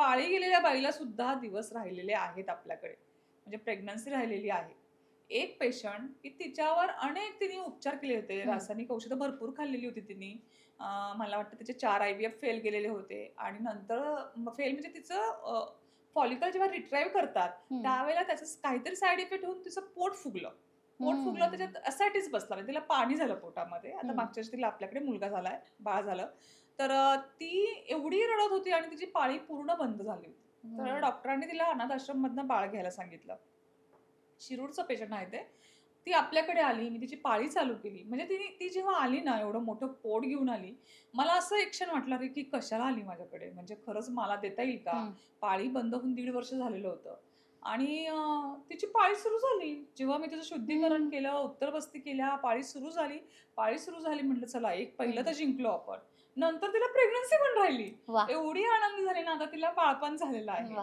पाळी गेलेल्या बाईला सुद्धा दिवस राहिलेले आहेत आपल्याकडे. म्हणजे प्रेग्नन्सी राहिलेली आहे. एक पेशंट की तिच्यावर अनेक तिने उपचार केले होते. रासायनिक औषधं भरपूर खाल्लेली होती तिने. मला वाटतं तिचे चार आय व्ही एफ फेल गेलेले होते. आणि नंतर फेल म्हणजे तिचं फॉलिकल जेव्हा रिट्राईव्ह करतात. त्यावेळेला त्याचं काहीतरी साईड इफेक्ट होऊन तिचं पोट फुगलं. पोट. फुगलं त्याच्यात असायटीच बसला. म्हणजे तिला पाणी झालं पोटामध्ये. आता. मागच्या तिला आपल्याकडे मुलगा झालाय बाळ झालं. तर ती एवढी रडत होती आणि तिची पाळी पूर्ण बंद झाली होती. तर. डॉक्टरांनी तिला अनाथ आश्रम मधनं बाळ घ्यायला सांगितलं. शिरूरचं पेशंट आहे ते. ती आपल्याकडे आली मी तिची पाळी चालू केली. म्हणजे ती ती जेव्हा आली ना एवढं मोठं पोट घेऊन आली मला असं एक क्षण वाटलं रे की कशाला आली माझ्याकडे? म्हणजे खरंच मला देता येईल का. पाळी बंद होऊन दीड वर्ष झालेलं होतं. आणि तिची पाळी सुरू झाली. जेव्हा मी तिचं शुद्धीकरण. केलं उत्तरबस्ती केल्या पाळी सुरू झाली. पाळी सुरू झाली म्हटलं चला एक पहिलं तर जिंकलो आपण. नंतर तिला प्रेग्नन्सी पण राहिली. एवढी आनंदी झाली ना आता तिला बाळपण झालेलं आहे.